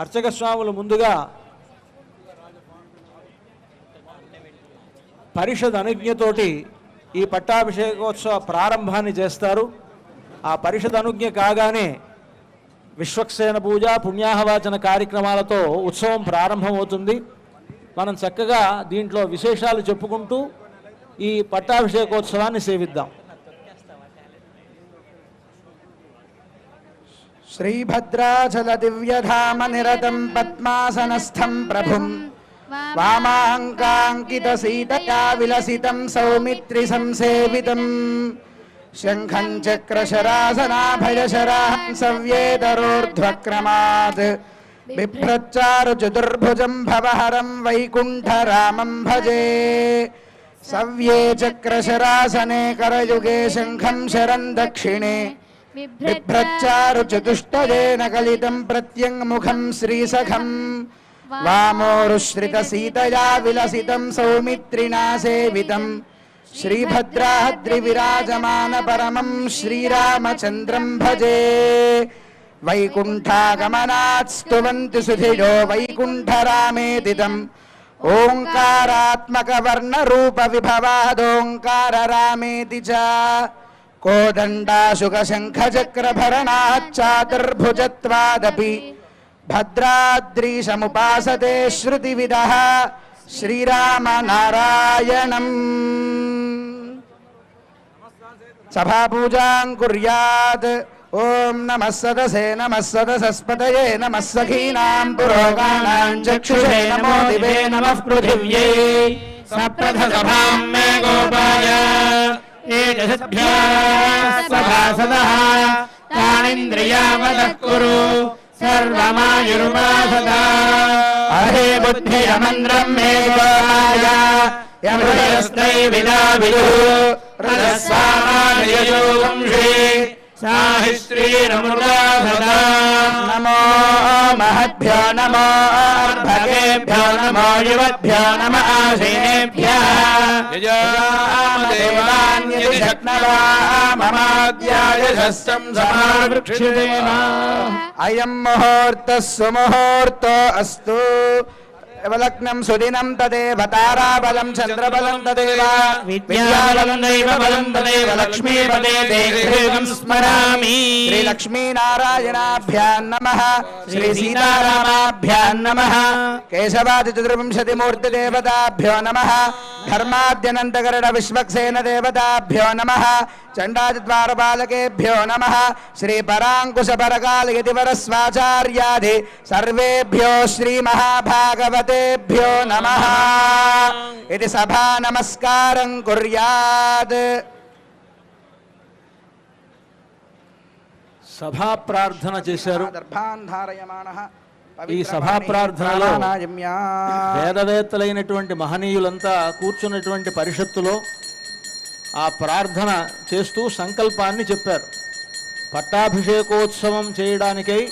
అర్చక స్వాములు ముందుగా పరిషద్ అనుజ్ఞతోటి ఈ పట్టాభిషేకోత్సవ ప్రారంభాన్ని చేస్తారు. ఆ పరిషద్ అనుజ్ఞ కాగానే విశ్వక్సేన పూజ పుణ్యాహవాచన కార్యక్రమాలతో ఉత్సవం ప్రారంభమవుతుంది. మనం చక్కగా దీంట్లో విశేషాలు చెప్పుకుంటూ ఈ పట్టాభిషేకోత్సవాన్ని సేవిద్దాం. श्रीभद्राचलदिव्यधामनिरतं पद्मासनस्थं प्रभुं वामाङ्काङ्कितसीतया विलसितं सौमित्रिसंसेवितम्। शङ्खं चक्रशरासनाभयशराहं सव्येतरोर्ध्वक्रमात् बिभ्रच्चारुचतुर्भुजं भवहरं वैकुण्ठरामं भजे। सव्ये चक्रशरासने करयुगे शङ्खं शरं दक्षिणे। बिभ्रच्चारुचतुष्टयेन कलितं प्रत्यङ्मुखं श्रीसखम् वामोरुश्रितसीतया विलसितं सौमित्रिणा सेवितम् श्रीभद्राद्रिविराजमानपरमं श्रीरामचन्द्रं भजे। वैकुण्ठागमनात् स्तुवन्ति सुधियो वैकुण्ठरामेदिदम् ओङ्कारात्मकवर्णरूपविभवादोङ्काररामेति च। कोदण्डाशुकशङ्खचक्रभरणाच्चातुर्भुजत्वादपि भद्राद्रीशमुपासते श्रुतिविदः श्रीरामनारायणम्। सभापूजां कुर्यात्। ॐ नमः सदसे, नमः सदसस्पतये नमः सखीनां चक्षुषे, नमो दिवे, नमः पृथिव्यै। सप्रथसभां मे गोपाय। एतसभ्या सभासदः तानिन्द्रियावदः कुरु सर्वमायुर्वासदा अहे बुद्धिरमन्द्रं मे गोपाय यमृतस्त्रैविदा विदुः रजस्वामादययो वंशे साहिश्रीरमृता सदा नमो महद्भ्यो नमो भगेभ्यो नमो युवद्भ्यो नम आसेनेभ्यः देवान्यति शक्नवाममाद्याय शस्त्रं समावृक्षितेम अयं मुहूर्तः सुमुहूर्तो अस्तु लग्नं सुदिनं तदेव ताराबलं चन्द्रबलं तदेव विद्याबलं दैव बलं तदेव लक्ष्मीपदे देहं स्मरामि श्रीलक्ष्मीनारायणाभ्यां नमः श्रीसीतारामाभ्यां नमः केशवादिचतुर्विंशतिमूर्तिदेवताभ्यो नमः धर्माद्यनन्तकरण विश्वक्सेन देवताभ्यो नमः चण्डादिद्वारपालकेभ्यो नमः श्रीपराङ्कुशपरकालयतिवरस्वाचार्यादि सर्वेभ्यो श्रीमहाभागवतेभ्यो नमः इति सभा नमस्कारं कुर्यात् సభా ప్రార్థన చేశారు దర్భాన్ ధారయమాణః ఈ సభా ప్రార్థనలో. వేదవేత్తలైనటువంటి మహనీయులంతా కూర్చున్నటువంటి పరిషత్తులో ఆ ప్రార్థన చేస్తూ సంకల్పాన్ని చెప్పారు పట్టాభిషేకోత్సవం చేయడానికై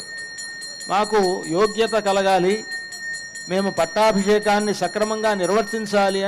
మాకు యోగ్యత కలగాలి మేము పట్టాభిషేకాన్ని సక్రమంగా నిర్వర్తించాలి